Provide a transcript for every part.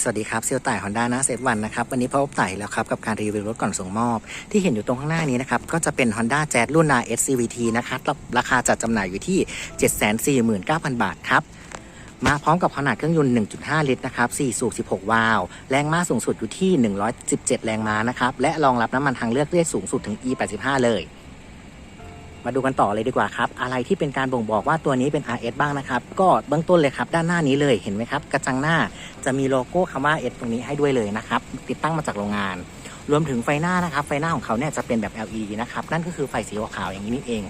สวัสดีครับเซลต่ายฮอนด้านะเซฟวันนะครับวันนี้พบไต่แล้วครับกับการรีวิวรถก่อนส่งมอบ ที่เห็นอยู่ตรงข้างหน้านี้นะครับก็จะเป็น Honda Jazz รุ่น RS CVT นะครับราคาจัดจำหน่ายอยู่ที่ 749,000 บาทครับมาพร้อมกับขนาดเครื่องยนต์ 1.5 ลิตรนะครับ 4 สูบ 16 วาล์ว แรงม้าสูงสุดอยู่ที่ 117 แรงม้านะครับ และรองรับน้ำมันทางเลือกได้สูงสุดถึง E85 เลย มาดูกันต่อเลยดีกว่าครับ อะไรที่เป็นการบ่งบอกว่าตัวนี้เป็น RS บ้างนะครับ ก็เบื้องต้นเลยครับ ด้านหน้านี้เลยเห็นไหมครับ กระจังหน้าจะมีโลโก้คำว่า S ตรงนี้ให้ด้วยเลยนะครับ ติดตั้งมาจากโรงงาน รวมถึงไฟหน้านะครับ ไฟหน้าของเขาเนี่ยจะเป็นแบบ LED นะครับ นั่นก็คือไฟสีขาวๆอย่างนี้นี่เอง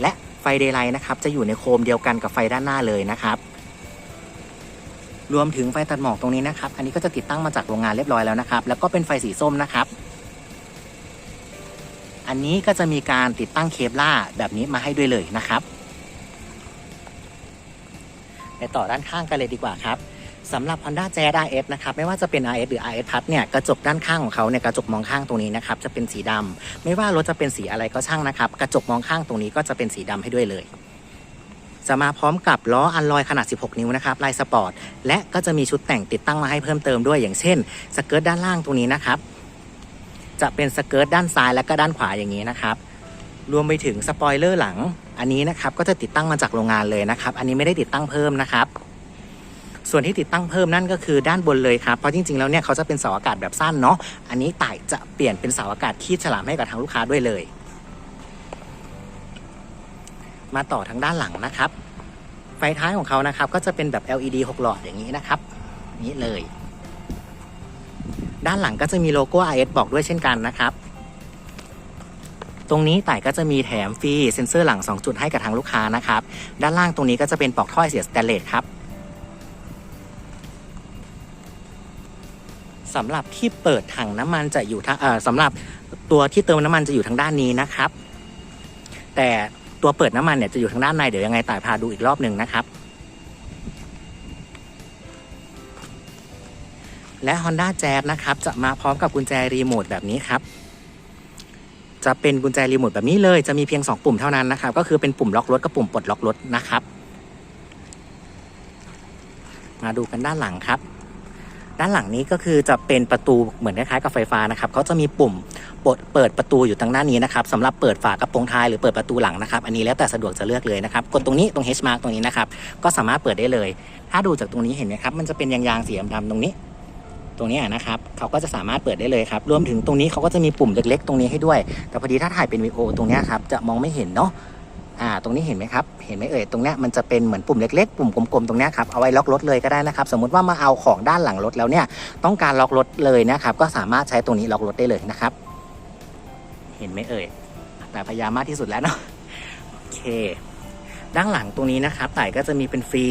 และไฟเดย์ไลท์นะครับ จะอยู่ในโคมเดียวกันกับไฟด้านหน้าเลยนะครับรวมถึงไฟตัดหมอกตรงนี้นะครับ อันนี้ก็จะติดตั้งมาจากโรงงานเรียบร้อยแล้วนะครับ แล้วก็เป็นไฟสีส้มนะครับ อันนี้ก็จะมีการติดตั้งเคปล่าแบบนี้มาให้ด้วยเลยนะครับ ไปต่อด้านข้างกันเลยดีกว่าครับสำหรับ Honda Jazz RS นะครับไม่ว่าจะเป็น RS หรือ RS Plus เนี่ยกระจกด้านข้างของเขาเนี่ยกระจกมองข้างตรงนี้นะครับจะเป็นสีดำไม่ว่ารถจะเป็นสีอะไรก็ช่างนะครับ กระจกมองข้างตรงนี้ก็จะเป็นสีดำให้ด้วยเลย จะมาพร้อมกับล้ออันลอยขนาด 16 นิ้วนะครับลายสปอร์ตและก็จะมีชุดแต่งติดตั้งมาให้เพิ่มเติมด้วยอย่างเช่นสเกิร์ตด้านล่างตรงนี้นะครับ จะเป็นสเกิร์ตด้านซ้ายและก็ด้านขวาอย่างนี้นะครับรวมไปถึงสปอยเลอร์หลัง อันนี้นะครับก็จะติดตั้งมาจากโรงงานเลยนะครับ อันนี้ไม่ได้ติดตั้งเพิ่มนะครับ ส่วนที่ติดตั้งเพิ่มนั่นก็คือด้านบนเลยครับ เพราะจริงๆแล้วเนี่ยเขาจะเป็นเสาอากาศแบบสั้นเนาะ อันนี้ต่ายจะเปลี่ยนเป็นเสาอากาศที่ฉลามให้กับทางลูกค้าด้วยเลย มาต่อทางด้านหลังนะครับ ไฟท้ายของเขานะครับก็จะเป็นแบบ LED 6 หลอดอย่างนี้นะครับ นี้เลย ด้านหลังก็จะมีโลโก้ RS บอกด้วยเช่นกันนะครับ ตรงนี้ไต่ก็จะมีแถมฟรีเซ็นเซอร์หลัง 2 จุดให้กับทางลูกค้านะครับ ด้านล่างตรงนี้ก็จะเป็นปลอกท่อเสียสแตนเลสครับสำหรับที่เปิดถังน้ำมันจะอยู่ทางสำหรับตัวที่เติมน้ำมันจะอยู่ทางด้านนี้นะครับ แต่ตัวเปิดน้ำมันเนี่ยจะอยู่ทางด้านในเดี๋ยวยังไงต่ายพาดูอีกรอบหนึ่งนะครับ และ Honda Jazz นะครับจะมาพร้อมกับกุญแจรีโมทแบบนี้ครับจะเป็นกุญแจรีโมทแบบนี้เลยจะมีเพียง 2 ปุ่มเท่านั้นนะครับ ก็คือเป็นปุ่มล็อกรถกับปุ่มปลดล็อกรถนะครับ มาดูกันด้านหลังครับ ด้านหลังนี้ก็คือจะเป็นประตูเหมือนคล้ายๆกับไฟฟ้านะครับเขาจะมีปุ่มปลดเปิดประตูอยู่ทางด้านนี้นะครับสำหรับเปิดฝากระโปรงท้ายหรือเปิดประตูหลังนะครับ อันนี้แล้วแต่สะดวกจะเลือกเลยนะครับ กดตรงนี้ตรง H mark ตรงนี้นะครับ ก็สามารถเปิดได้เลย ถ้าดูจากตรงนี้เห็นไหมครับ มันจะเป็นยางๆสีดำๆตรงนี้ ตรงนี้นะครับเขาก็จะสามารถเปิดได้เลยครับรวมถึงตรงนี้เขาก็จะมีปุ่มเล็ก ๆ ตรงนี้ให้ด้วย แต่พอดีถ้าถ่ายเป็นวีดีโอตรงนี้ครับจะมองไม่เห็นเนาะอ่าตรงนี้เห็นไหมครับ เห็นไหมเอ่ยตรงเนี้ยมันจะเป็นเหมือนปุ่มเล็กๆ ปุ่มกลมๆตรงเนี้ยครับเอาไว้ล็อกรถเลยก็ได้นะครับ สมมติว่ามาเอาของด้านหลังรถแล้วเนี่ยต้องการล็อกรถเลยนะครับ ก็สามารถใช้ตรงนี้ล็อกรถได้เลยนะครับ เห็นไหมเอ่ยแต่พยายามมากที่สุดแล้วเนาะโอเค ด้านหลังตรงนี้นะครับไต่ก็จะมีเป็นฟรี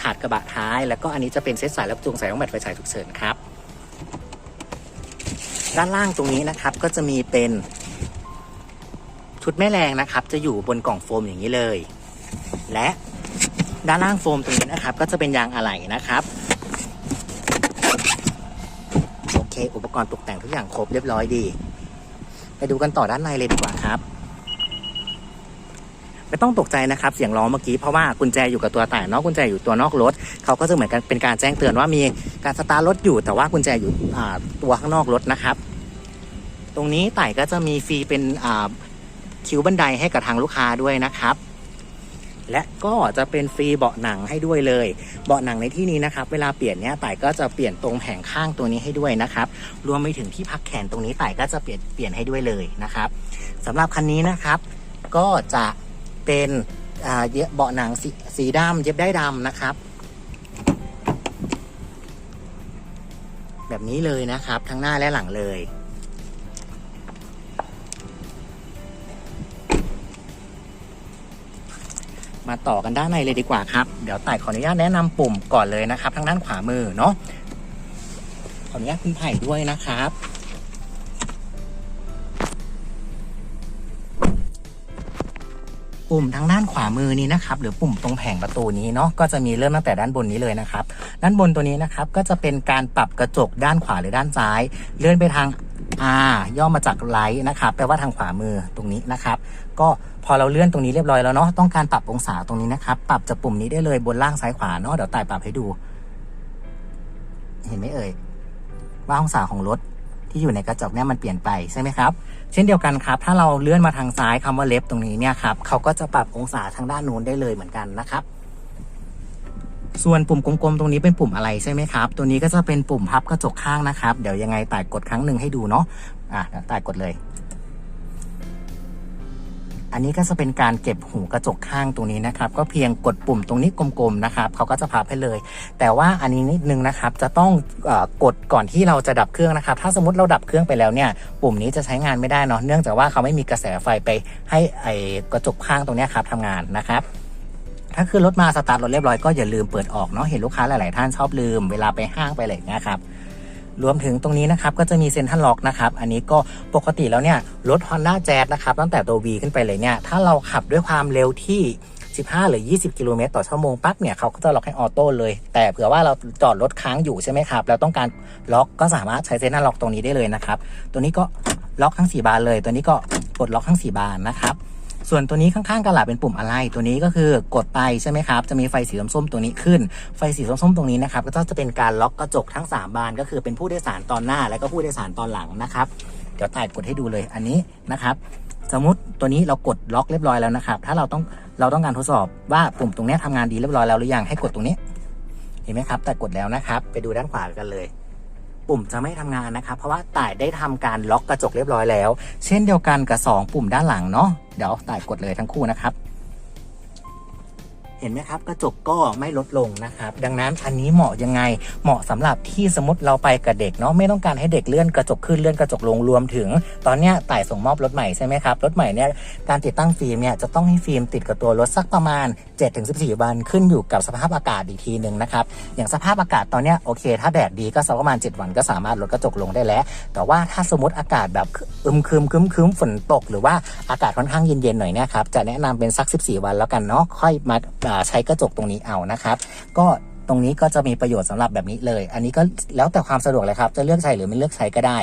ถาดกระบะท้าย แล้วก็อันนี้จะเป็นเซตสายรับจูงสายของแบตไฟฉายฉุกเฉินครับ ด้านล่างตรงนี้นะครับ ก็จะมีเป็นชุดแม่แรงนะครับ จะอยู่บนกล่องโฟมอย่างนี้เลย และด้านล่างโฟมตรงนี้นะครับ ก็จะเป็นยางอะไหล่นะครับโอเค อุปกรณ์ตกแต่งทุกอย่างครบเรียบร้อยดี ไปดูกันต่อด้านในเลยดีกว่าครับไม่ต้องตกใจนะครับ เสียงร้องเมื่อกี้เพราะว่ากุญแจอยู่กับตัวแต่นอกกุญแจอยู่ตัวนอกรถเขาก็จะเหมือนกันเป็นการแจ้งเตือนว่ามีการสตาร์ทรถอยู่แต่ว่ากุญแจอยู่ตัวข้างนอกรถนะครับ ตรงนี้ไต่ก็จะมีฟรีเป็นคิวบันไดให้กับทางลูกค้าด้วยนะครับ และก็จะเป็นฟรีเบาะหนังให้ด้วยเลย เบาะหนังในที่นี้นะครับ เวลาเปลี่ยนเนี่ยไต่ก็จะเปลี่ยนตรงแผงข้างตัวนี้ให้ด้วยนะครับ รวมไปถึงที่พักแขนตรงนี้ไต่ก็จะเปลี่ยนเปลี่ยนให้ด้วยเลยนะครับสำหรับคันนี้นะครับ ก็จะเป็นเบเบาะหนังสสีดำเย็บได้ดำนะครับ แบบนี้เลยนะครับ ทั้งหน้าและหลังเลย ต่อกันด้านในเลยดีกว่าครับ เดี๋ยวไต่ขออนุญาตแนะนำปุ่มก่อนเลยนะครับ ทางด้านขวามือเนาะขออนุญาตคุณไผ่ด้วยนะครับ ปุ่มทางด้านขวามือนี้นะครับหรือปุ่มตรงแผงประตูนี้เนาะก็จะมีเริ่มตั้งแต่ด้านบนนี้เลยนะครับ ด้านบนตัวนี้นะครับก็จะเป็นการปรับกระจกด้านขวาหรือด้านซ้าย เลื่อนไปทาง R ย่อมาจากไลท์นะครับแปลว่าทางขวามือตรงนี้นะครับ ก็พอเราเลื่อนตรงนี้เรียบร้อยแล้วเนาะต้องการปรับองศาตรงนี้นะครับปรับจากปุ่มนี้ได้เลยบนล่างซ้ายขวาเนาะเดี๋ยวต่ายปรับให้ดู เห็นไหมเอ่ยว่าองศาของรถ ที่อยู่ในกระจกเนี่ยมันเปลี่ยนไปใช่ไหมครับ เช่นเดียวกันครับ ถ้าเราเลื่อนมาทางซ้ายคำว่าเล็บตรงนี้เนี่ยครับเขาก็จะปรับองศาทางด้านนู้นได้เลยเหมือนกันนะครับ ส่วนปุ่มกลมๆตรงนี้เป็นปุ่มอะไรใช่ไหมครับ ตัวนี้ก็จะเป็นปุ่มพับกระจกข้างนะครับ เดี๋ยวยังไงต่ายกดครั้งหนึ่งให้ดูเนาะอะแต่ายกดเลย อันนี้ก็จะเป็นการเก็บหูกระจกข้างตรงนี้นะครับ ก็เพียงกดปุ่มตรงนี้กลมๆนะครับเขาก็จะพับให้เลย แต่ว่าอันนี้นิดนึงนะครับ จะต้องอกดก่อนที่เราจะดับเครื่องนะครับ ถ้าสมมติเราดับเครื่องไปแล้วเนี่ยปุ่มนี้จะใช้งานไม่ได้เนาะเนื่องจากว่าเขาไม่มีกระแสไฟไปให้ไอกระจกข้างตรงนี้ครับทำงานนะครับถ้าคือรถมาสตาร์ทรถเรียบร้อยก็อย่าลืมเปิดออกเนาะเห็นลูกค้าหลาย ๆ ท่านชอบลืมเวลาไปห้างไปอะไรอย่างเงี้ยครับ รวมถึงตรงนี้นะครับก็จะมีเซ็นทรัลล็อกนะครับ อันนี้ก็ปกติแล้วเนี่ยรถ Honda Jazz นะครับตั้งแต่ตัว V ขึ้นไปเลยเนี่ยถ้าเราขับด้วยความเร็วที่ 15 หรือ 20 กิโลเมตรต่อชั่วโมงปั๊บเนี่ยเขาก็จะล็อกให้ออโต้เลย แต่เผื่อว่าเราจอดรถค้างอยู่ใช่ไหมครับแล้วต้องการล็อกก็สามารถใช้เซ็นทรัลล็อกตรงนี้ได้เลยนะครับตัวนี้ก็ล็อกทั้ง 4 บานเลย ตัวนี้ก็กดล็อกทั้ง 4 บานนะครับ ส่วนตัวนี้ข้างๆกระหลาเป็นปุ่มอะไร ตัวนี้ก็คือกดไปใช่ไหมครับ จะมีไฟสีส้มๆตัวนี้ขึ้น ไฟสีส้มๆตรงนี้นะครับ ก็จะเป็นการล็อกกระจกทั้ง 3 บาน ก็คือเป็นผู้โดยสารตอนหน้า และก็ผู้โดยสารตอนหลังนะครับ เดี๋ยวตายกดให้ดูเลยอันนี้นะครับ สมมติตัวนี้เรากดล็อกเรียบร้อยแล้วนะครับ ถ้าเราต้องเราต้องการทดสอบว่าปุ่มตรงนี้ทำงานดีเรียบร้อยแล้วหรือยังให้กดตรงนี้ เห็นไหมครับ แต่กดแล้วนะครับ ไปดูด้านขวากันเลย ปุ่มจะไม่ทำงานนะครับเพราะว่าต่ายได้ทำการล็อกกระจกเรียบร้อยแล้ว เช่นเดียวกันกับ 2 ปุ่มด้านหลังเนาะเดี๋ยวต่ายกดเลยทั้งคู่นะครับ เห็นไหมครับ กระจกก็ไม่ลดลงนะครับ ดังนั้นอันนี้เหมาะยังไงเหมาะสำหรับที่สมมติเราไปกับเด็กเนาะไม่ต้องการให้เด็กเลื่อนกระจกขึ้นเลื่อนกระจกลงรวมถึง ตอนเนี้ยต่ายส่งมอบรถใหม่ใช่ไหมครับรถใหม่เนี่ยการติดตั้งฟิล์มเนี่ยจะต้องให้ฟิล์มติดกับตัวรถสักประมาณ 7-14 วันขึ้นอยู่กับสภาพอากาศอีกทีหนึ่งนะครับอย่างสภาพอากาศตอนเนี้ยโอเค ถ้าแดดดีก็สักประมาณ 7 วันก็สามารถลดกระจกลงได้แล้ว แต่ว่าถ้าสมมติอากาศแบบอึมครึมครึมครึมฝนตก หรือว่าอากาศค่อนข้างเย็นๆหน่อยเนี่ยครับจะแนะนำเป็นสัก 14 วันแล้วกันเนาะค่อยมาใช้กระจกตรงนี้เอานะครับ ก็ตรงนี้ก็จะมีประโยชน์สำหรับแบบนี้เลย อันนี้ก็แล้วแต่ความสะดวกเลยครับ จะเลือกใช้หรือไม่เลือกใช้ก็ได้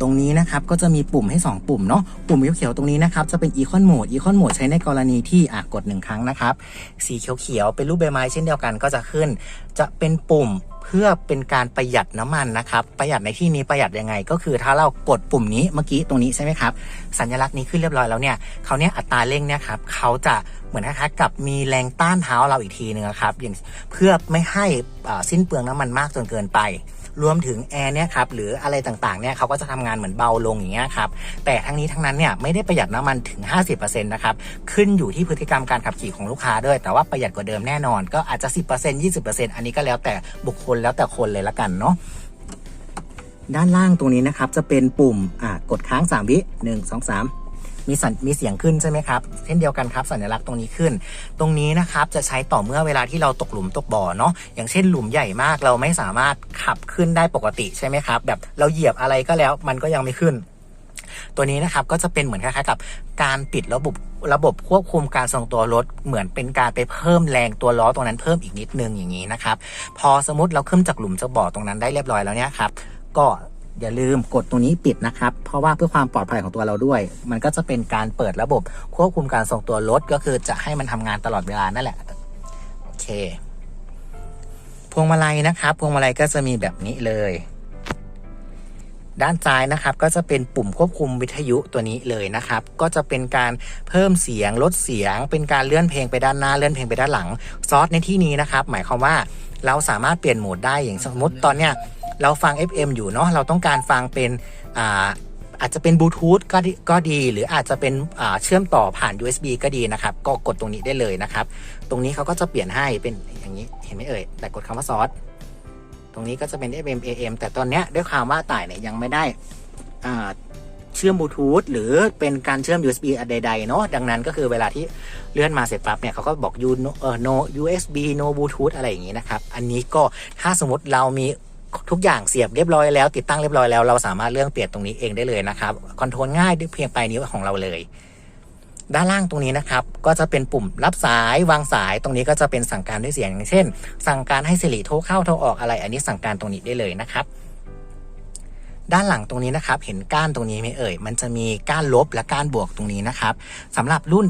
ตรงนี้นะครับก็จะมีปุ่มให้ 2 ปุ่มเนาะ ปุ่มเขียวๆตรงนี้นะครับจะเป็น Econ Mode Econ Mode ใช้ในกรณีที่อะกด 1 ครั้งนะครับ สีเขียวๆเป็นรูปใบไม้เช่นเดียวกันก็จะขึ้น จะเป็นปุ่ม เพื่อเป็นการประหยัดน้ำมันนะครับ ประหยัดในที่นี้ประหยัดยังไง ก็คือถ้าเรากดปุ่มนี้เมื่อกี้ตรงนี้ใช่ไหมครับสัญลักษณ์นี้ขึ้นเรียบร้อยแล้วเนี่ยเขาเนี่ยอัตราเร่งเนี่ยครับเขาจะเหมือนนะคะกับมีแรงต้านเท้าเราอีกทีหนึ่งครับอย่างเพื่อไม่ให้อ่าสิ้นเปลืองน้ำมันมากจนเกินไป รวมถึงแอร์เนี่ยครับหรืออะไรต่างๆเนี่ยเขาก็จะทำงานเหมือนเบาลงอย่างเงี้ยครับแต่ทั้งนี้ทั้งนั้นเนี่ยไม่ได้ประหยัดน้ำมันถึง 50%นะครับขึ้นอยู่ที่พฤติกรรมการขับขี่ของลูกค้าด้วย แต่ว่าประหยัดกว่าเดิมแน่นอน ก็อาจจะ 10% 20%อันนี้ก็แล้วแต่บุคคลแล้วแต่คนเลยละกันเนาะด้านล่างตรงนี้นะครับจะเป็นปุ่มอ่ากดค้าง 3 วิ 1 2 3 มีสัญมีเสียงขึ้นใช่ไหมครับ เช่นเดียวกันครับสัญลักษณ์ตรงนี้ขึ้น ตรงนี้นะครับจะใช้ต่อเมื่อเวลาที่เราตกหลุมตกบ่อเนาะอย่างเช่นหลุมใหญ่มากเราไม่สามารถขับขึ้นได้ปกติใช่ไหมครับ แบบเราเหยียบอะไรก็แล้วมันก็ยังไม่ขึ้น ตัวนี้นะครับก็จะเป็นเหมือนคล้ายๆกับการปิดระบบระบบควบคุมการทรงตัวรถเหมือนเป็นการไปเพิ่มแรงตัวล้อตรงนั้นเพิ่มอีกนิดนึงอย่างนี้นะครับ พอสมมติเราขึ้นจากหลุมจากบ่อตรงนั้นได้เรียบร้อยแล้วเนี่ยครับก็ อย่าลืมกดตรงนี้ปิดนะครับ เพราะว่าเพื่อความปลอดภัยของตัวเราด้วย มันก็จะเป็นการเปิดระบบควบคุมการทรงตัวรถก็คือจะให้มันทำงานตลอดเวลานั่นแหละ โอเค พวงมาลัยนะครับ พวงมาลัยก็จะมีแบบนี้เลย ด้านซ้ายนะครับก็จะเป็นปุ่มควบคุมวิทยุตัวนี้เลยนะครับ ก็จะเป็นการเพิ่มเสียงลดเสียง เป็นการเลื่อนเพลงไปด้านหน้าเลื่อนเพลงไปด้านหลัง ซอสในที่นี้นะครับ หมายความว่าเราสามารถเปลี่ยนโหมดได้อย่างสมมติตอนเนี้ย เราฟัง FM อยู่เนาะเราต้องการฟังเป็นอ่าอาจจะเป็นบลูทูธก็ก็ดี หรืออาจจะเป็นเชื่อมต่อผ่าน USB ก็ดีนะครับ ก็กดตรงนี้ได้เลยนะครับ ตรงนี้เขาก็จะเปลี่ยนให้เป็นอย่างนี้เห็นไหมเอ่ย แต่กดคำว่าซอสตรงนี้ก็จะเป็น FM AM แต่ตอนเนี้ยด้วยความว่าต่ายเนี่ยยังไม่ได้เชื่อมบลูทูธหรือเป็นการเชื่อม USB อันใดๆเนาะดังนั้นก็คือเวลาที่เลื่อนมาเสร็จปั๊บเนี่ยเขาก็บอก you no เออ no USB no Bluetooth อะไรอย่างงี้นะครับ อันนี้ก็ถ้าสมมติเรามี ทุกอย่างเสียบเรียบร้อยแล้ว ติดตั้งเรียบร้อยแล้วเราสามารถเลื่อนเปลี่ยนตรงนี้เองได้เลยนะครับคอนโทรลง่ายด้วยเพียงปลายนิ้วของเราเลย ด้านล่างตรงนี้นะครับ ก็จะเป็นปุ่มรับสายวางสายตรงนี้ก็จะเป็นสั่งการด้วยเสียงอย่างเช่น สั่งการให้สิริโทรเข้าโทรออกอะไร อันนี้สั่งการตรงนี้ได้เลยนะครับด้านหลังตรงนี้นะครับ เห็นก้านตรงนี้ไหมเอ่ย มันจะมีก้านลบและก้านบวกตรงนี้นะครับสำหรับรุ่น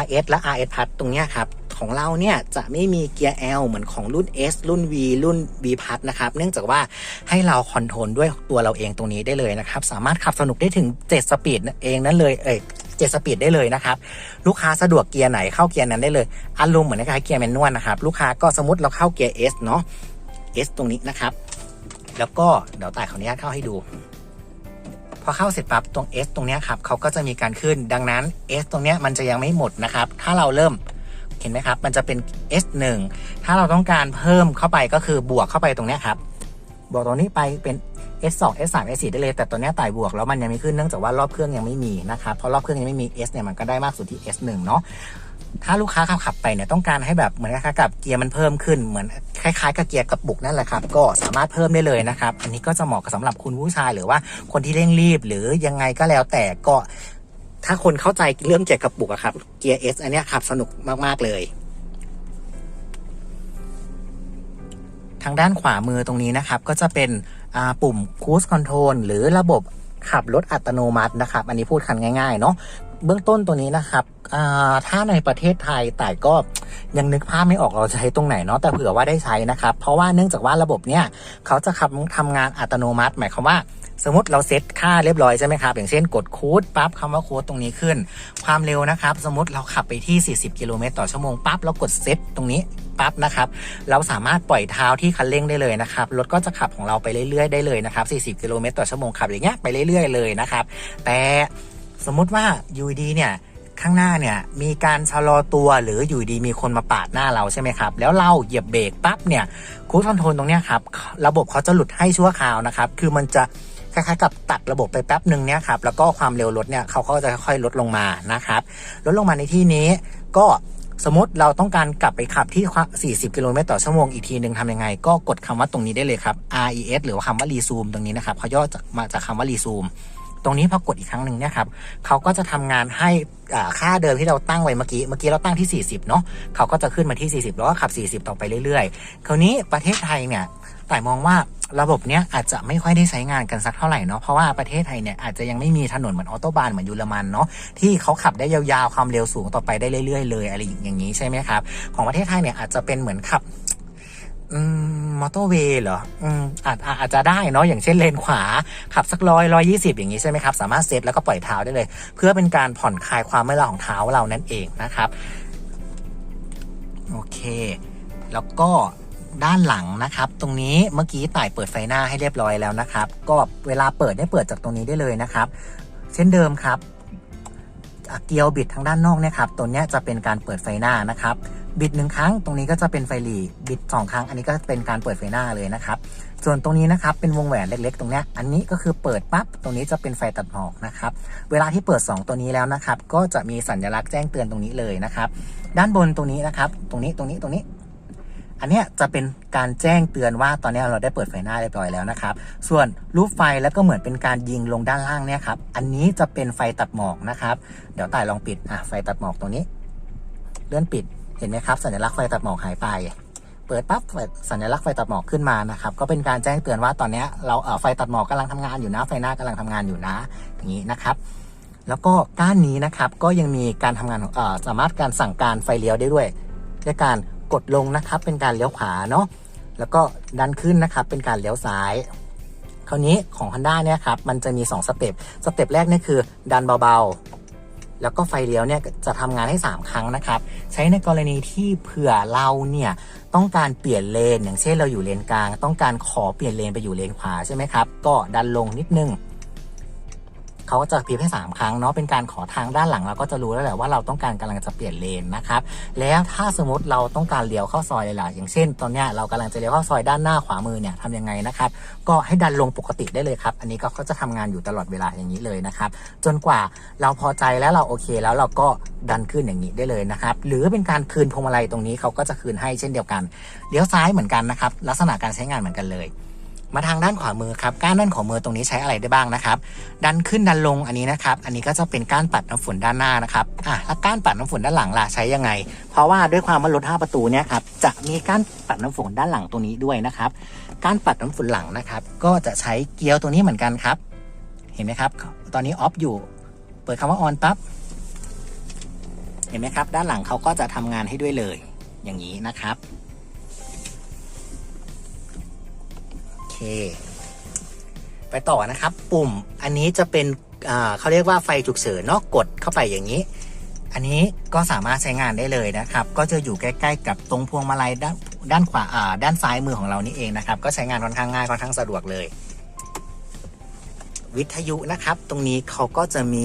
RS และ RS Plus ตรงนี้ครับ ของเราเนี่ยจะไม่มีเกียร์ L เหมือนของรุ่น S รุ่น V รุ่น V พัทนะครับ เนื่องจากว่าให้เราคอนโทรลด้วยตัวเราเองตรงนี้ได้เลยนะครับ สามารถขับสนุกได้ถึง 7 สปีดเองนั้นเลยเอ้ย7สปีดได้เลยนะครับ ลูกค้าสะดวกเกียร์ไหนเข้าเกียร์นั้นได้เลยอารมณ์เหมือนคล้ายเกียร์แมนนวลนะครับ ลูกค้าก็สมมติเราเข้าเกียร์ S เนาะ S ตรงนี้นะครับ แล้วก็เดี๋ยวต่ายขออนุญาตเข้าให้ดูพอเข้าเสร็จปั๊บตรง S ตรงนี้ครับเขาก็จะมีการขึ้น ดังนั้น S ตรงนี้มันจะยังไม่หมดนะครับ ถ้าเราเริ่ม เห็นไหมครับ มันจะเป็น S1 ถ้าเราต้องการเพิ่มเข้าไปก็คือบวกเข้าไปตรงนี้ครับ บวกตรงนี้ไปเป็น S2 S3 S4 ได้เลย แต่ตัวนี้ยต่บวกแล้วมันยังไม่ขึ้นเนื่องจากว่ารอบเครื่องยังไม่มีนะครับเพราะรอบเครื่องยังไม่มี S เนี่ยมันก็ได้มากสุดที่ S1 เนาะถ้าลูกค้าขับขับไปเนี่ยต้องการให้แบบเหมือนคล้ายๆกับเกียร์มันเพิ่มขึ้นเหมือนคล้ายๆกับเกียร์กระปุกนั่นแหละครับ ก็สามารถเพิ่มได้เลยนะครับ อันนี้ก็จะเหมาะกับสำหรับคุณผู้ชายหรือว่าคนที่เร่งรีบหรือยังไงก็แล้วแต่ก็ ถ้าคนเข้าใจเรื่องเกียร์กระปุกอะครับเกียร์ S อันเนี้ยขับสนุกมาก ๆ เลย ทางด้านขวามือตรงนี้นะครับ ก็จะเป็นปุ่ม Cruise Control หรือระบบขับรถอัตโนมัตินะครับ อันนี้พูดคันง่ายๆ เนาะเบื้องต้นตัวนี้นะครับถ้าในประเทศไทยแต่ก็ยังนึกภาพไม่ออกเราจะใช้ตรงไหนเนาะแต่เผื่อว่าได้ใช้นะครับ เพราะว่าเนื่องจากว่าระบบเนี้ยเขาจะขับทำงานอัตโนมัติ หมายความว่า สมมติเราเซตค่าเรียบร้อยใช่ไหมครับอย่างเช่นกดโค้ดปั๊บคำว่าโค้ดตรงนี้ขึ้น ความเร็วนะครับ สมมติเราขับไปที่ 40 กิโลเมตรต่อชั่วโมงปั๊บเรากดเซตตรงนี้ปั๊บนะครับ เราสามารถปล่อยเท้าที่คันเร่งได้เลยนะครับ รถก็จะขับของเราไปเรื่อยๆได้เลยนะครับ 40 กิโลเมตรต่อชั่วโมงขับอย่างเงี้ยไปเรื่อยๆเลยนะครับ แต่สมมุติว่าอยู่ดีเนี่ยข้างหน้าเนี่ยมีการชะลอตัวหรืออยู่ดีมีคนมาปาดหน้าเราใช่ไหมครับ แล้วเราเหยียบเบรกปั๊บเนี่ยคูดคอนโทรลตรงเนี้ยครับ ระบบเขาจะหลุดให้ชั่วคราวนะครับ คือมันจะ คล้ายๆกับตัดระบบไปแป๊บหนึ่งเนี่ยครับแล้วก็ความเร็วรถเนี่ยเขาก็จะค่อยๆลดลงมานะครับลดลงมาในที่นี้ก็สมมติเราต้องการกลับไปขับที่ 40 กิโลเมตรต่อชั่วโมงอีกทีหนึ่งทำยังไง ก็กดคำว่าตรงนี้ได้เลยครับ RES หรือว่าคำว่า resume ตรงนี้นะครับเขาย่อจากมาจากคำว่า resume ตรงนี้พอกดอีกครั้งหนึ่งเนี่ยครับเขาก็จะทำงานให้ค่าเดิมที่เราตั้งไว้เมื่อกี้ เมื่อกี้เราตั้งที่ 40 เนาะเขาก็จะขึ้นมาที่ 40 แล้วก็ขับ 40 ต่อไปเรื่อยๆ คราวนี้ประเทศไทยเนี่ยแต่มองว่า ระบบเนี้ยอาจจะไม่ค่อยได้ใช้งานกันสักเท่าไหร่เนาะเพราะว่าประเทศไทยเนี่ยอาจจะยังไม่มีถนนเหมือนออโตบานเหมือนยูรมันเนาะที่เขาขับได้ยาวๆความเร็วสูงต่อไปได้เรื่อยๆเลยอะไรอย่างนี้ใช่ไหมครับของประเทศไทยเนี่ยอาจจะเป็นเหมือนขับมอเตอร์เวย์เหรออืมอาจอาอาจจะได้เนาะอย่างเช่นเลนขวา ขับสักร้อยร้อยี่สิบอย่างนี้ใช่ไหมครับ สามารถเซตแล้วก็ปล่อยเท้าได้เลย เพื่อเป็นการผ่อนคลายความเมื่อยล้าของเท้าเรานั่นเองนะครับ โอเค แล้วก็ ด้านหลังนะครับ ตรงนี้เมื่อกี้ต่ายเปิดไฟหน้าให้เรียบร้อยแล้วนะครับ ก็เวลาเปิดได้เปิดจากตรงนี้ได้เลยนะครับ เช่นเดิมครับเกียวบิดทางด้านนอกเนี่ยครับตัวนี้จะเป็นการเปิดไฟหน้านะครับ บิดหนึ่งครั้งตรงนี้ก็จะเป็นไฟหลีบิดสองครั้ง อันนี้ก็เป็นการเปิดไฟหน้าเลยนะครับ ส่วนตรงนี้นะครับเป็นวงแหวนเล็กๆ ตรงนี้อันนี้ก็คือเปิดปั๊บตรงนี้จะเป็นไฟตัดหมอกนะครับ เวลาที่เปิด 2 ตัวนี้แล้วนะครับ ก็จะมีสัญลักษณ์แจ้งเตือนตรงนี้เลยนะครับ ด้านบนตรงนี้นะครับ ตรงนี้ตรงนี้ตรงนี้ อันนี้จะเป็นการแจ้งเตือนว่าตอนนี้เราได้เปิดไฟหน้าเรียบร้อยแล้วนะครับ ส่วนรูปไฟแล้วก็เหมือนเป็นการยิงลงด้านล่างเนี่ยครับ อันนี้จะเป็นไฟตัดหมอกนะครับ เดี๋ยวต่ายลองปิดอะไฟตัดหมอกตรงนี้ เลื่อนปิด เห็นไหมครับ สัญลักษณ์ไฟตัดหมอกหายไป เปิดปั๊บสัญลักษณ์ไฟตัดหมอกขึ้นมานะครับ ก็เป็นการแจ้งเตือนว่าตอนนี้เราเอ่อไฟตัดหมอกกำลังทำงานอยู่นะ ไฟหน้ากำลังทำงานอยู่นะ อย่างนี้นะครับแล้วก็ก้านนี้นะครับก็ยังมีการทำงานของเอ่อสามารถการสั่งการไฟเลี้ยวได้ด้วยด้วยการ กดลงนะครับ เป็นการเลี้ยวขวาเนาะแล้วก็ดันขึ้นนะครับ เป็นการเลี้ยวซ้ายคราวนี้ของ Honda เนี่ยครับมันจะมี 2 สเต็ปสเต็ปแรกเนี่ยคือ ดันเบาๆ แล้วก็ไฟเลี้ยวเนี่ยจะทำงานให้ 3 ครั้งนะครับ ใช้ในกรณีที่เผื่อเราเนี่ย ต้องการเปลี่ยนเลน อย่างเช่นเราอยู่เลนกลาง ต้องการขอเปลี่ยนเลนไปอยู่เลนขวาใช่ไหมครับ ก็ดันลงนิดนึง เขาก็จะพิมพ์ให้ 3 ครั้งเนาะเป็นการขอทางด้านหลังเราก็จะรู้แล้วแหละว่าเราต้องการกำลังจะเปลี่ยนเลนนะครับแล้วถ้าสมมติเราต้องการเลี้ยวเข้าซอยเลยล่ะอย่างเช่น ตอนเนี้ยเรากำลังจะเลี้ยวเข้าซอยด้านหน้าขวามือเนี่ยทำยังไงนะครับก็ให้ดันลงปกติได้เลยครับ อันนี้ก็เขาจะทำงานอยู่ตลอดเวลาอย่างนี้เลยนะครับจนกว่าเราพอใจแล้วเราโอเค แล้วเราก็ดันขึ้นอย่างนี้ได้เลยนะครับหรือเป็นการคืนพวงมาลัยตรงนี้เขาก็จะคืนให้เช่นเดียวกันเลี้ยวซ้ายเหมือนกันนะครับลักษณะการใช้งานเหมือนกันเลย มาทางด้านขวามือครับก้านด้านขวามือตรงนี้ใช้อะไรได้บ้างนะครับ ดันขึ้นดันลงอันนี้นะครับ อันนี้ก็จะเป็นก้านปัดน้ำฝนด้านหน้านะครับอะแล้วก้านปัดน้ำฝนด้านหลังล่ะใช้ยังไง เพราะว่าด้วยความว่ารถ5ประตูเนี่ยครับจะมีก้านปัดน้ำฝนด้านหลังตรงนี้ด้วยนะครับก้านปัดน้ำฝนหลังนะครับ ก็จะใช้เกียวตัวนี้เหมือนกันครับ เห็นไหมครับ ตอนนี้ออฟอยู่ เปิดคำว่าออนปั๊บเห็นไหมครับ ด้านหลังเขาก็จะทำงานให้ด้วยเลย อย่างนี้นะครับ ไปต่อนะครับ ปุ่มอันนี้จะเป็นเขาเรียกว่าไฟฉุกเฉินเนาะกดเข้าไปอย่างนี้ อันนี้ก็สามารถใช้งานได้เลยนะครับ ก็จะอยู่ใกล้ๆกับตรงพวงมาลัยด้านด้านขวาด้านซ้ายมือของเรานี่เองนะครับ ก็ใช้งานค่อนข้างง่ายค่อนข้างสะดวกเลย วิทยุนะครับ ตรงนี้เขาก็จะมี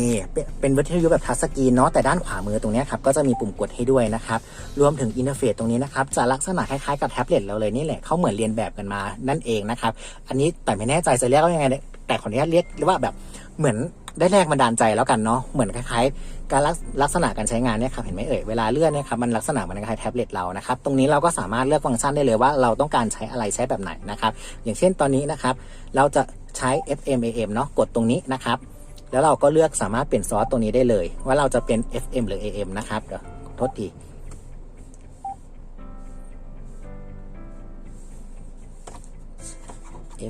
เป็นวิทยุแบบทัชสกรีนเนาะแต่ด้านขวามือตรงนี้ครับก็จะมีปุ่มกดให้ด้วยนะครับ รวมถึงอินเทอร์เฟซตรงนี้นะครับ จะลักษณะคล้ายๆกับแท็บเล็ตเราเลยนี่แหละเขาเหมือนเรียนแบบกันมานั่นเองนะครับ อันนี้แต่ไม่แน่ใจจะเรียกว่ายังไง แต่ขออนุญาตเรียกว่าแบบเหมือนได้แรงบันดาลใจแล้วกันเนาะเหมือนคล้ายๆ การลักษณะการใช้งานเนี่ยครับเห็นไหมเอ่ยเวลาเลื่อนเนี่ยครับมันลักษณะเหมือนคล้ายแท็บเล็ตเรานะครับตรงนี้เราก็สามารถเลือกฟังก์ชันได้เลยว่าเราต้องการใช้อะไรใช้แบบไหนนะครับอย่างเช่นตอนนี้นะครับเราจะ ใช้ FM AM เนาะกดตรงนี้นะครับ แล้วเราก็เลือกสามารถเปลี่ยนซอสตรงนี้ได้เลย ว่าเราจะเป็น FM หรือ AM นะครับเดี๋ยวโทษที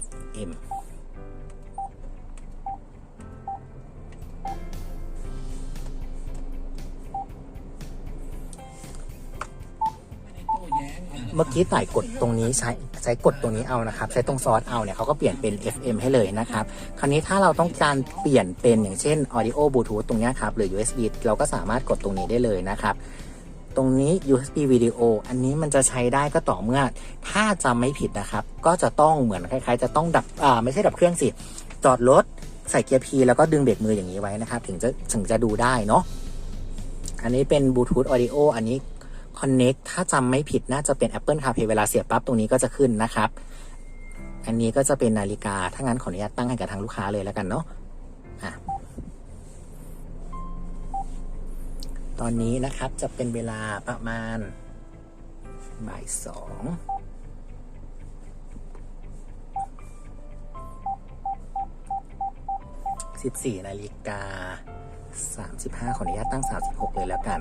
FM เมื่อกี้ต่ายกดตรงนี้ใช้ ใช้กดตรงนี้เอานะครับ ใช้ตรงซอสเอาเนี่ยเขาก็เปลี่ยนเป็น FM ให้เลยนะครับ คราวนี้ถ้าเราต้องการเปลี่ยนเป็นอย่างเช่น Audio Bluetooth ตรงนี้ครับ หรือ USB เราก็สามารถกดตรงนี้ได้เลยนะครับ ตรงนี้ USB Video อันนี้มันจะใช้ได้ก็ต่อเมื่อ ถ้าจำไม่ผิดนะครับ ก็จะต้องเหมือนคล้ายๆ จะต้องดับอ่าไม่ใช่ดับเครื่องสิ จอดรถใส่เกียร์ P แล้วก็ดึงเบรกมืออย่างนี้ไว้นะครับ ถึงจะถึงจะดูได้เนาะอันนี้เป็น Bluetooth Audio อันนี้ Connect ถ้าจำไม่ผิดน่าจะเป็น Apple CarPlay เวลาเสียบปั๊บตรงนี้ก็จะขึ้นนะครับ อันนี้ก็จะเป็นนาฬิกา ถ้างั้นขออนุญาตตั้งให้กับทางลูกค้าเลยแล้วกันเนาะอะตอนนี้นะครับจะเป็นเวลาประมาณบ่ายสองสิบสี่นาฬิกาสามสิบห้าขออนุญาตตั้งสามสิบหกเลยแล้วกัน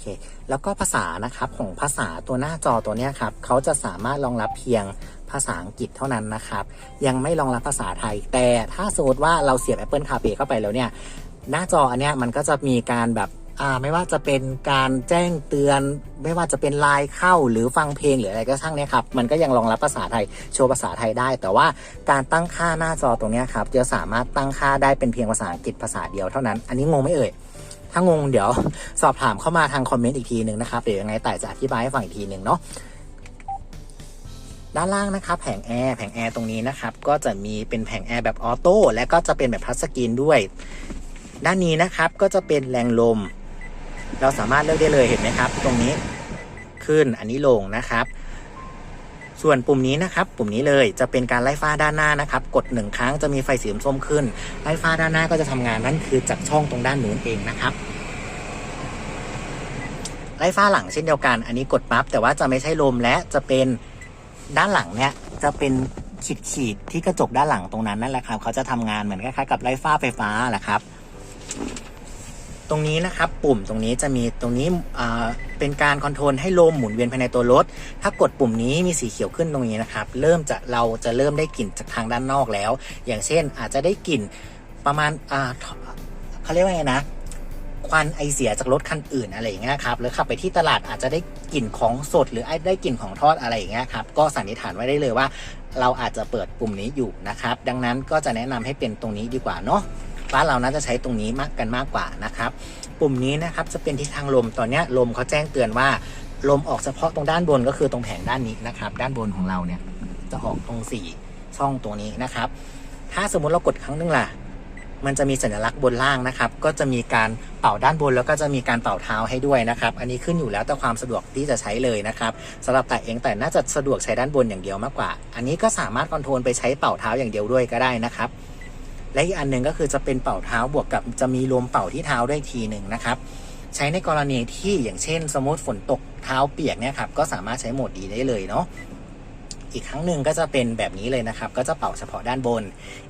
เค แล้วก็ภาษานะครับของภาษาตัวหน้าจอตัวนี้ครับเขาจะสามารถรองรับเพียงภาษาอังกฤษเท่านั้นนะครับ ยังไม่รองรับภาษาไทย แต่ถ้าสมมติว่าเราเสียบ Apple CarPlay เข้าไปแล้วเนี่ย หน้าจออันเนี้ยมันก็จะมีการแบบอ่าไม่ว่าจะเป็นการแจ้งเตือน ไม่ว่าจะเป็นไลน์เข้าหรือฟังเพลงหรืออะไรก็ช่างเนี่ยครับ มันก็ยังรองรับภาษาไทยโชว์ภาษาไทยได้ แต่ว่าการตั้งค่าหน้าจอตรงเนี้ยครับจะสามารถตั้งค่าได้เป็นเพียงภาษาอังกฤษภาษาเดียวเท่านั้น อันนี้งงไหมเอ่ย ถ้างงเดี๋ยวสอบถามเข้ามาทางคอมเมนต์อีกทีหนึ่งนะครับเดี๋ยวยังไงแต่จะอธิบายให้ฟังอีกทีหนึ่งเนาะด้านล่างนะครับแผงแอร์แผงแอร์ตรงนี้นะครับก็จะมีเป็นแผงแอร์แบบออโต้และก็จะเป็นแบบทัชสกรีนด้วย ด้านนี้นะครับก็จะเป็นแรงลม เราสามารถเลือกได้เลยเห็นไหมครับ ตรงนี้ขึ้นอันนี้ลงนะครับ ส่วนปุ่มนี้นะครับ ปุ่มนี้เลยจะเป็นการไล่ฟ้าด้านหน้านะครับ กดหนึ่งครั้งจะมีไฟสีส้มขึ้น ไล่ฟ้าด้านหน้าก็จะทำงานนั่นคือจากช่องตรงด้านนู้นเองนะครับ ไล่ฟ้าหลังเช่นเดียวกัน อันนี้กดปั๊บแต่ว่าจะไม่ใช่ลมและจะเป็นด้านหลังเนี่ยจะเป็นขีดขีดที่กระจกด้านหลังตรงนั้นนั่นแหละครับ เขาจะทำงานเหมือนคล้ายๆกับไล่ฟ้าไฟฟ้าแหละครับ ตรงนี้นะครับ ปุ่มตรงนี้จะมีตรงนี้เป็นการคอนโทรลให้ลมหมุนเวียนภายในตัวรถ ถ้ากดปุ่มนี้มีสีเขียวขึ้นตรงนี้นะครับ เริ่มจะเราจะเริ่มได้กลิ่นจากทางด้านนอกแล้ว อย่างเช่นอาจจะได้กลิ่นประมาณเขาเรียกว่าไงนะ ควันไอเสียจากรถคันอื่นอะไรอย่างเงี้ยครับหรือขับไปที่ตลาดอาจจะได้กลิ่นของสด หรือได้กลิ่นของทอดอะไรอย่างเงี้ยครับก็สันนิษฐานไว้ได้เลยว่า เราอาจจะเปิดปุ่มนี้อยู่นะครับ ดังนั้นก็จะแนะนำให้เป็นตรงนี้ดีกว่าเนาะบ้านเราน่าจะใช้ตรงนี้มากกันมากกว่านะครับปุ่มนี้นะครับจะเป็นทิศทางลมตอนเนี้ยลมเขาแจ้งเตือนว่าลมออกเฉพาะตรงด้านบนก็คือตรงแผงด้านนี้นะครับ ด้านบนของเราเนี่ยจะออกตรงสี่ช่องตรงนี้นะครับ ถ้าสมมุติเรากดครั้งหนึงล่ะ มันจะมีสัญลักษณ์บนล่างนะครับ ก็จะมีการเป่าด้านบนแล้วก็จะมีการเป่าเท้าให้ด้วยนะครับ อันนี้ขึ้นอยู่แล้วแต่ความสะดวกที่จะใช้เลยนะครับสำหรับแต่เองแต่น่าจะสะดวกใช้ด้านบนอย่างเดียวมากกว่า อันนี้ก็สามารถคอนโทรลไปใช้เป่าเท้าอย่างเดียวด้วยก็ได้นะครับ และอีกอันหนึ่งก็คือจะเป็นเป่าเท้าบวกกับจะมีลมเป่าที่เท้าด้วยทีหนึ่งนะครับ ใช้ในกรณีที่อย่างเช่น สมมติฝนตกเท้าเปียกเนี่ยครับก็สามารถใช้โหมดดีได้เลยเนาะ อีกครั้งหนึ่งก็จะเป็นแบบนี้เลยนะครับ ก็จะเป่าเฉพาะด้านบน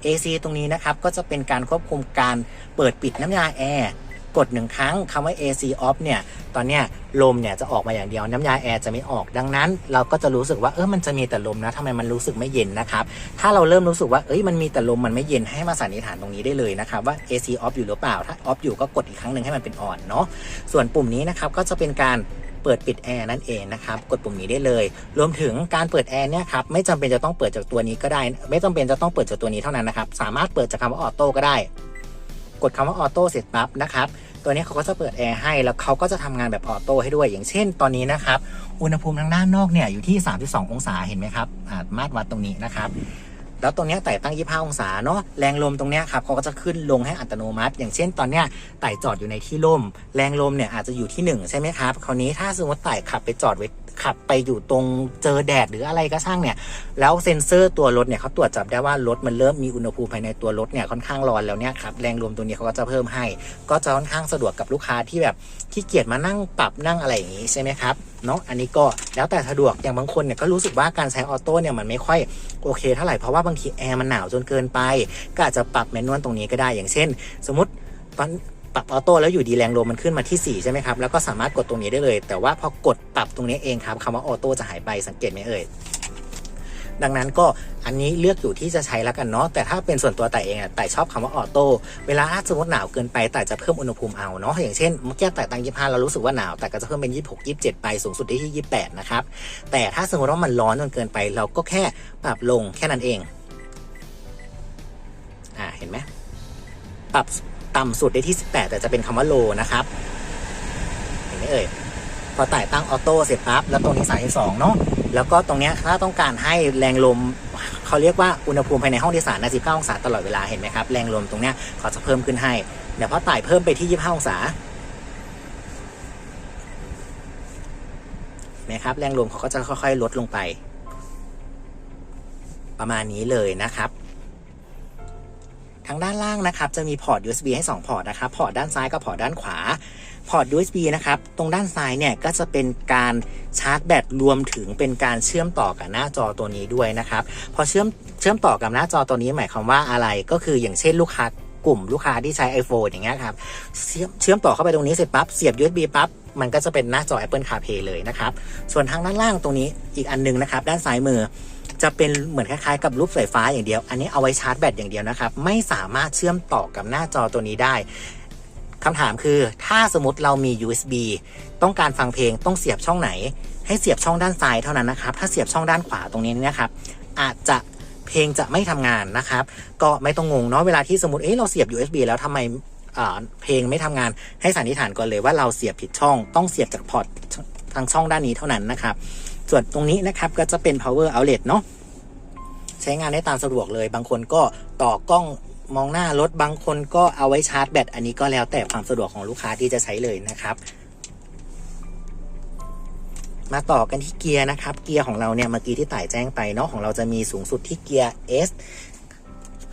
AC ตรงนี้นะครับ ก็จะเป็นการควบคุมการเปิดปิดน้ำยาแอร์กดหนึ่งครั้งคำว่า AC off เนี่ย ตอนเนี้ยลมเนี่ยจะออกมาอย่างเดียวน้ำยาแอร์จะไม่ออกดังนั้น เราก็จะรู้สึกว่าเออมันจะมีแต่ลมนะทำไมมันรู้สึกไม่เย็นนะครับ ถ้าเราเริ่มรู้สึกว่าเอ้ยมันมีแต่ลมมันไม่เย็นให้มาสันนิษฐานตรงนี้ได้เลยนะครับว่า AC off อยู่หรือเปล่าถ้า off อยู่ก็กดอีกครั้งหนึ่งให้มันเป็น on เนาะส่วนปุ่มนี้นะครับก็จะเป็นการ เปิดปิดแอร์นั่นเองนะครับกดปุ่มนี้ได้เลย รวมถึงการเปิดแอร์เนี่ยครับไม่จำเป็นจะต้องเปิดจากตัวนี้ก็ได้ ไม่จำเป็นจะต้องเปิดจากตัวนี้เท่านั้นนะครับสามารถเปิดจากคำว่าออโต้ก็ได้ กดคำว่าออโต้เสร็จปั๊บนะครับตัวนี้เขาก็จะเปิดแอร์ให้แล้วเขาก็จะทำงานแบบออโต้ให้ด้วย อย่างเช่นตอนนี้นะครับอุณหภูมิทางด้านนอกเนี่ยอยู่ที่ 32 องศาเห็นไหมครับอ่ามาตรวัดตรงนี้นะครับ แล้วตรงนี้ไต่ตั้ง 25 องศาเนาะแรงลมตรงนี้ครับเขาก็จะขึ้นลงให้อัตโนมัติ อย่างเช่นตอนเนี้ยไต่จอดอยู่ในที่ร่ม แรงลมเนี่ยอาจจะอยู่ที่ 1 ใช่ไหมครับ คราวนี้ถ้าสมมติไต่ขับไปจอดไว้ขับไปอยู่ตรงเจอแดดหรืออะไรก็ช่างเนี่ย แล้วเซ็นเซอร์ตัวรถเนี่ยเขาตรวจจับได้ว่ารถมันเริ่มมีอุณหภูมิภายในตัวรถเนี่ยค่อนข้างร้อนแล้วเนี่ยครับแรงลมตัวนี้เขาก็จะเพิ่มให้ ก็จะค่อนข้างสะดวกกับลูกค้าที่แบบขี้เกียจมานั่งปรับนั่งอะไรอย่างนี้ใช่ไหมครับเนาะอันนี้ก็แล้วแต่สะดวกอย่างบางคนเนี่ยก็รู้สึกว่าการใช้ออโต้เนี่ยมันไม่ค่อยโอเคเท่าไหร่เพราะว่าบางทีแอร์มันหนาวจนเกินไป ก็อาจจะปรับแมนนวลตรงนี้ก็ได้อย่างเช่น สมมติตอนปรับออโต้แล้วอยู่ดีแรงลมมันขึ้นมาที่ 4 ใช่ไหมครับ แล้วก็สามารถกดตรงนี้ได้เลย แต่ว่าพอกดปรับตรงนี้เองครับคำว่าออโต้จะหายไปสังเกตไหมเอ่ยดังนั้นก็อันนี้เลือกอยู่ที่จะใช้แล้วกันเนาะแต่ถ้าเป็นส่วนตัวแต่เองอะแต่ชอบคำว่าออโต้เวลาสมมติหนาวเกินไปแต่จะเพิ่มอุณหภูมิเอาเนาะอย่างเช่นเมื่อกี้แต่ตั้งยี่ห้าเรารู้สึกว่าหนาวแต่ก็จะเพิ่มเป็นยี่หกยี่เจ็ดไปสูงสุดได้ที่ยี่แปดนะครับแต่ถ้าสมมติว่ามันร้อนจนเกินไป เราก็แค่ปรับลงแค่นั้นเอง รับต่ำสุดได้ที่ 18 แต่จะเป็นคำว่า low นะครับเห็นไหมเอ่ยพอไต่ตั้งออโต้เสร็จปั๊บแล้วตรงนี้32เนาะแล้วก็ตรงนี้ถ้าต้องการให้แรงลมเขาเรียกว่าอุณหภูมิภายในห้องโดยสารนะ19องศาตลอดเวลาเห็นไหมครับแรงลมตรงเนี้ยเขาจะเพิ่มขึ้นให้เดี๋ยวพอไต่เพิ่มไปที่ 25 องศาเห็นไหมครับแรงลมเขาก็จะค่อยๆ ลดลงไป ประมาณนี้เลยนะครับ ทางด้านล่างนะครับจะมีพอร์ต USB ให้ 2 พอร์ตนะครับ พอร์ตด้านซ้ายกับพอร์ตด้านขวา พอร์ต USB นะครับ ตรงด้านซ้ายเนี่ยก็จะเป็นการชาร์จแบตรวมถึงเป็นการเชื่อมต่อกับหน้าจอตัวนี้ด้วยนะครับ พอเชื่อมเชื่อมต่อกับหน้าจอตัวนี้หมายความว่าอะไรก็คืออย่างเช่นลูกค้ากลุ่มลูกค้าที่ใช้ iPhone อย่างเงี้ยครับเชื่อมเชื่อมต่อเข้าไปตรงนี้เสร็จปั๊บเสียบ USB ปั๊บมันก็จะเป็นหน้าจอ Apple CarPlay เลยนะครับส่วนทางด้านล่างตรงนี้อีกอันหนึงนะครับด้านซ้ายมือ จะเป็นเหมือนคล้ายๆกับรูปสายฟ้าอย่างเดียว อันนี้เอาไว้ชาร์จแบตอย่างเดียวนะครับ ไม่สามารถเชื่อมต่อกับหน้าจอตัวนี้ได้คำถามคือถ้าสมมติเรามี USB ต้องการฟังเพลงต้องเสียบช่องไหน ให้เสียบช่องด้านซ้ายเท่านั้นนะครับ ถ้าเสียบช่องด้านขวาตรงนี้นะครับอาจจะเพลงจะไม่ทำงานนะครับ ก็ไม่ต้องงงเนาะเวลาที่สมมติเอ๊ะเราเสียบ USB แล้วทำไมอ่าเพลงไม่ทำงานให้สันนิษฐานก่อนเลยว่าเราเสียบผิดช่อง ต้องเสียบจากพอร์ตทางช่องด้านนี้เท่านั้นนะครับ ส่วนตรงนี้นะครับก็จะเป็น power outlet เนาะใช้งานได้ตามสะดวกเลย บางคนก็ต่อกล้องมองหน้ารถบางคนก็เอาไว้ชาร์จแบตอันนี้ก็แล้วแต่ความสะดวกของลูกค้าที่จะใช้เลยนะครับ มาต่อกันที่เกียร์นะครับ เกียร์ของเราเนี่ยเมื่อกี้ที่ต่ายแจ้งไปเนาะของเราจะมีสูงสุดที่เกียร์ S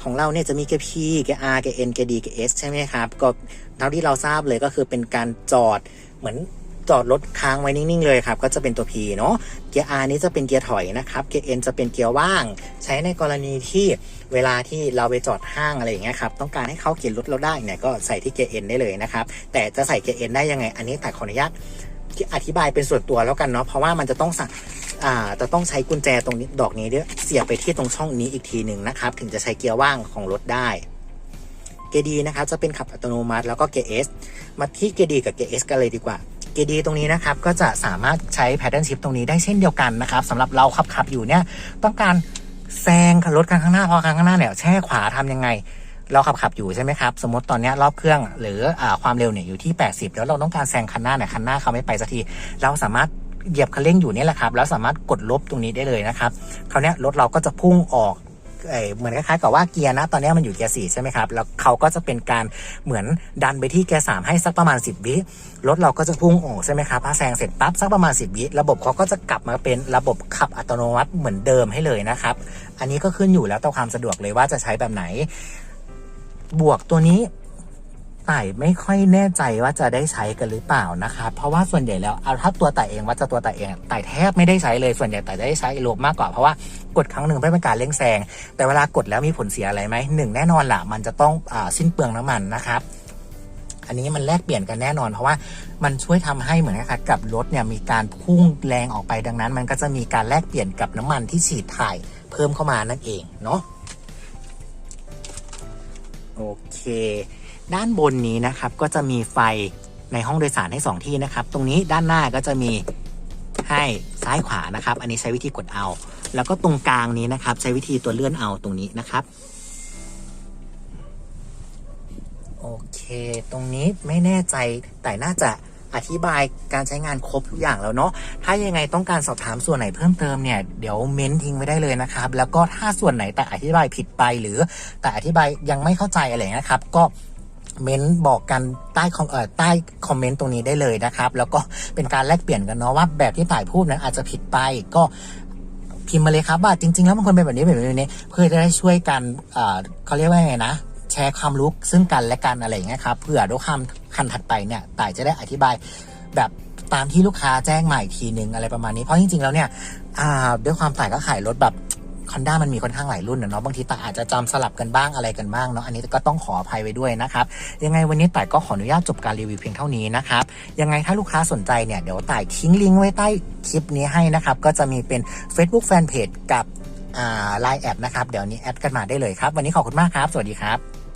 ของเราเนี่ยจะมีเกียร์ P เกียร์ R เกียร์ N เกียร์ D เกียร์ S ใช่ไหมครับก็เท่าที่เราทราบเลยก็คือเป็นการจอดเหมือน จอดรถค้างไว้นิ่งๆเลยครับ ก็จะเป็นตัว P เนาะ เกียร์ R นี้จะเป็นเกียร์ถอยนะครับ เกียร์ N จะเป็นเกียร์ว่าง ใช้ในกรณีที่เวลาที่เราไปจอดห้างอะไรอย่างเงี้ยครับ ต้องการให้เขาเกียร์รถเราได้เนี่ยก็ใส่ที่เกียร์ N ได้เลยนะครับ แต่จะใส่เกียร์ N ได้ยังไง อันนี้แต่ขออนุญาตอธิบายเป็นส่วนตัวแล้วกันเนาะ เพราะว่ามันจะต้องสั่งอ่าจะต้องใช้กุญแจตรงนี้ดอกนี้เสียบไปที่ตรงช่องนี้อีกทีหนึ่งนะครับ ถึงจะใช้เกียร์ว่างของรถได้เกียร์ดีนะครับจะเป็นขับอัตโนมัติแล้วก็เกียร์ S มาที่เกียร์ดีกับเกียร์ S กันเลยดีกว่า เกดีตรงนี้นะครับก็จะสามารถใช้แพทเทิร์นชิพตรงนี้ได้เช่นเดียวกันนะครับสำหรับเราขับขับอยู่เนี่ยต้องการแซงรถคันข้างหน้าพราะคันข้างหน้าเนี่ยแช่ขวาทำยังไง เราขับขับอยู่ใช่ไหมครับ สมมติตอนนี้รอบเครื่องหรืออความเร็วเนี่ยอยู่ที่ 80 แล้วเราต้องการแซงคันหน้าเนี่ยคันหน้าเขาไม่ไปสักที เราสามารถเหยียบคันเร่งอยู่นี่แหละครับแล้วสามารถกดลบตรงนี้ได้เลยนะครับคราวนี้รถเราก็จะพุ่งออก เหมือนคล้ายๆกับว่าเกียร์นะตอนนี้มันอยู่เกียร์สี่ใช่ไหมครับแล้วเขาก็จะเป็นการเหมือนดันไปที่เกียร์สามให้สักประมาณ 10 วิรถเราก็จะพุ่งออกใช่ไหมครับพอแซงเสร็จปั๊บสักประมาณ 10 วิระบบเขาก็จะกลับมาเป็นระบบขับอัตโนมัติเหมือนเดิมให้เลยนะครับ อันนี้ก็ขึ้นอยู่แล้วต่อความสะดวกเลยว่าจะใช้แบบไหน บวกตัวนี้ ต่ายไม่ค่อยแน่ใจว่าจะได้ใช้กันหรือเปล่านะครับเพราะว่าส่วนใหญ่แล้วเอาถ้าตัวต่ายเองว่าจะตัวต่ายเองต่ายแทบไม่ได้ใช้เลยส่วนใหญ่ต่ายได้ใช้ลบมากกว่าเพราะว่ากดครั้งหนึ่งเพื่อเป็นการเร่งแซงแต่เวลากดแล้วมีผลเสียอะไรไหมหนึ่งแน่นอนล่ะมันจะต้องอสิ้นเปลืองน้ำมันนะครับอันนี้มันแลกเปลี่ยนกันแน่นอน เพราะว่ามันช่วยทำให้เหมือนนะคะกับรถเนี่ยมีการพุ่งแรงออกไปดังนั้น มันก็จะมีการแลกเปลี่ยนกับน้ำมันที่ฉีดถ่ายเพิ่มเข้ามานั่นเองเนาะโอเค ด้านบนนี้นะครับก็จะมีไฟในห้องโดยสารให้สองที่นะครับ ตรงนี้ด้านหน้าก็จะมีให้ซ้ายขวานะครับ อันนี้ใช้วิธีกดเอา แล้วก็ตรงกลางนี้นะครับ ใช้วิธีตัวเลื่อนเอาตรงนี้นะครับ โอเค ตรงนี้ไม่แน่ใจแต่น่าจะอธิบายการใช้งานครบทุกอย่างแล้วเนาะ ถ้ายังไงต้องการสอบถามส่วนไหนเพิ่มเติมเนี่ย เดี๋ยวเม้นทิ้งไว้ได้เลยนะครับ แล้วก็ถ้าส่วนไหนแต่อธิบายผิดไปหรือแต่อธิบายยังไม่เข้าใจอะไรเงี้ยนะครับ ก็ เม้นบอกกันใต้คอมเอ่อใต้คอมเมนต์ตรงนี้ได้เลยนะครับ แล้วก็เป็นการแลกเปลี่ยนกันเนาะว่าแบบที่ต่ายพูดนั้นอาจจะผิดไปก็พิมพ์มาเลยครับว่าจริง ๆ แล้วบางคนเป็นแบบนี้แบบนี้เพื่อจะได้ช่วยกันเอ่อเขาเรียกว่าไงนะแชร์ความรู้ซึ่งกันและกันอะไรอย่างเงี้ยครับเผื่อด้วยคำคันถัดไปเนี่ยต่ายจะได้อธิบายแบบตามที่ลูกค้าแจ้งมาอีกทีนึงอะไรประมาณนี้เพราะจริงๆแล้วเนี่ยอ่าด้วยความต่ายก็ขายรถแบบ คอนด้ามันมีค่อนข้างหลายรุ่นนะเนาะบางทีต่าอาจจะจำสลับกันบ้างอะไรกันบ้างเนาะอันนี้ก็ต้องขออภัยไว้ด้วยนะครับยังไงวันนี้ต่ายก็ขออนุญาตจบการรีวิวเพียงเท่านี้นะครับยังไงถ้าลูกค้าสนใจเนี่ยเดี๋ยวต่ายทิ้งลิงก์ไว้ใต้คลิปนี้ให้นะครับก็จะมีเป็น Facebook Fanpage กับไลน์แอดนะครับเดี๋ยวนี้แอดกันมาได้เลยครับ วันนี้ขอบคุณมากครับ สวัสดีครับ